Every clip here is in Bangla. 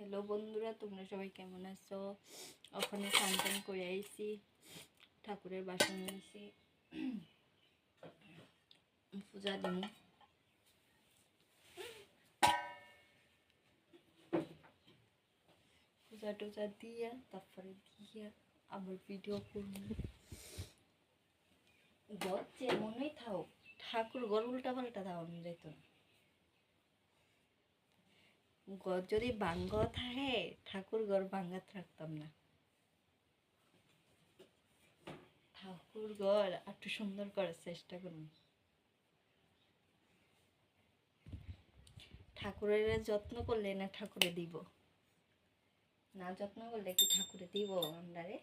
হ্যালো বন্ধুরা, তোমরা সবাই কেমন আছো? ওখানে স্নান টান করে আইছি? ঠাকুরের বাসন নিয়েছি পূজা দিন। পূজা টুজা দিয়া, তারপরে দিয়া আবার ভিডিও করব। ঘর যেমনই থাও ঠাকুর ঘর পাল্টা থাও আমি যেত না। ঘর যদি ভাঙ্গ থাকে ঠাকুর ঘর ভাঙ্গাত রাখতাম না। ঠাকুর ঘর একটু সুন্দর করার চেষ্টা করুন। ঠাকুরের যত্ন করলে না ঠাকুরে দিব? না যত্ন করলে কি ঠাকুরে দিব আমরারে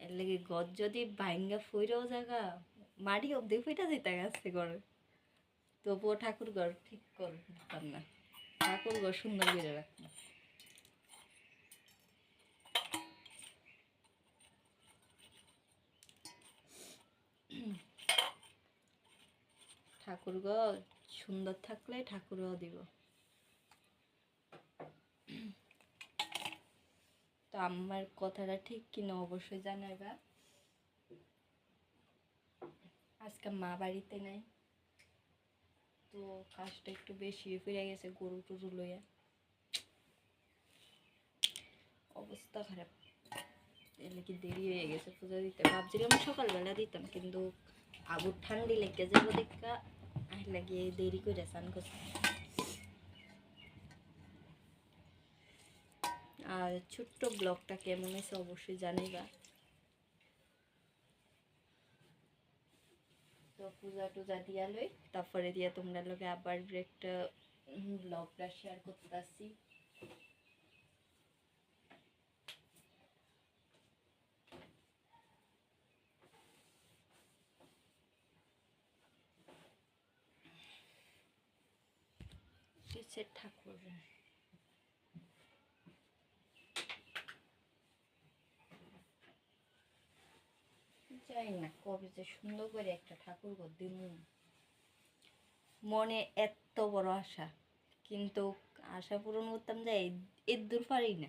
এর লেগে গদ যদি বাইঙ্গা ফুইরেও জায়গা মাটি অব্দি ফুইটা যেতে গেছে ঘর। তবুও ঠাকুর ঘর ঠিক করতাম না। ঠাকুর ঘর সুন্দর করে রাখতাম ঠাকুর ঘর সুন্দর থাকলে ঠাকুরও দিব। তো আমার কথাটা ঠিক কিনা অবশ্যই জানাইবা। আজকে মা বাড়িতে নাই। তো কাজটা একটু বেশি ফিরে গেছে, গরু টরু লইয়া। অবস্থা খারাপ। এলে কি দেরি হয়ে গেছে, পূজা দিতে। ভাবছিলাম সকালবেলা দিতাম, কিন্তু আগুর ঠান্ডি লেগে যাব দেখা লাগিয়ে দেরি করে স্নান করছে। আর ছোট্ট ব্লগটা কেমন হয়েছে অবশ্যই জানাইবা তো পূজা টুজা দিয়া লই, তারপরে দিয়া তোমরা লোকে আবার একটা ব্লগটা শেয়ার করতে কিসের ঠাকুর? জানি না, কবে যে সুন্দর করে একটা ঠাকুর ঘর দিন মনে এত বড় আশা, কিন্তু আশা পূরণ করতাম যে এর দূর পারি না।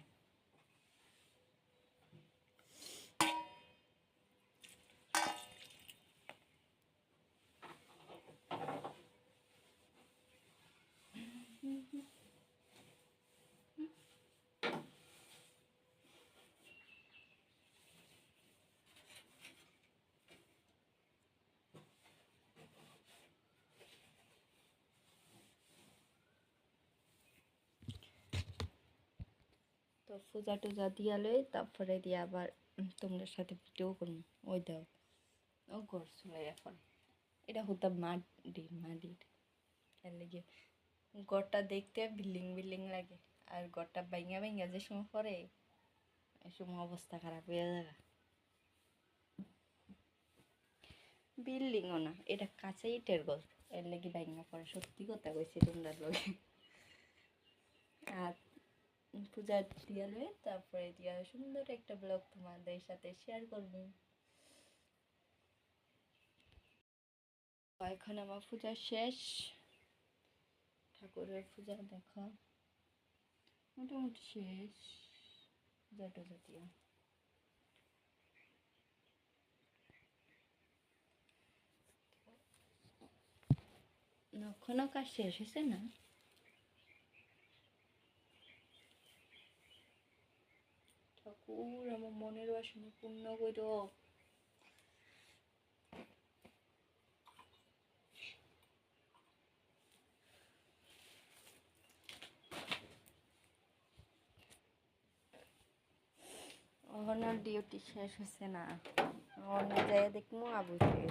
তো পূজা টুজা দিয়া তারপরে দিয়ে আবার তোমরা সাথে ভিডিও করব ওই দাও। ও ঘর চলে এখন। এটা হতাম মাটির মাটির এর লেগে ঘরটা দেখতে বিল্ডিং বিল্ডিং লাগে। আর ঘরটা ভাঙ্গা ভাঙ্গা যে সময় পরে এই সময় অবস্থা খারাপ হয়ে যাবে। বিল্ডিংও না, এটা কাঁচা ইটের ঘর। এর লেগে ভাঙ্গা পড়ে। সত্যি কথা কইছি তোমরা লগে। আর পূজা দিয়া লয়ে তারপরে দিয়া সুন্দর একটা ব্লগ তোমাদের সাথে শেয়ার করব। এখন আমার পূজা শেষ। ঠাকুরের পূজা দেখা। মোটামুটি শেষ। পূজা টুজা দিয়া। এখনও কাজ শেষ হয়েছে না? ঠাকুর আমার মনের বাসনা পূর্ণ করো। অহনার ডিউটি শেষ হয়েছে না। অন্য যায় দেখব আবু হয়ে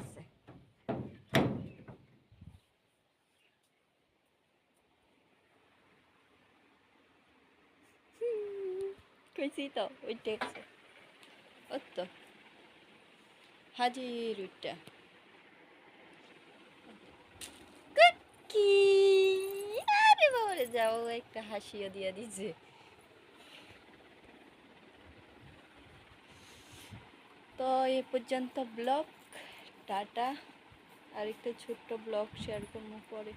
কইছি তো ওইটা আছে ওই তো হাজির ওইটা কি আরে বাবারে যাও একটা হাসিও দিয়া দিছে তো এ পর্যন্ত ব্লগ টাটা আর একটা ছোট্ট ব্লগ শেয়ার করব পরে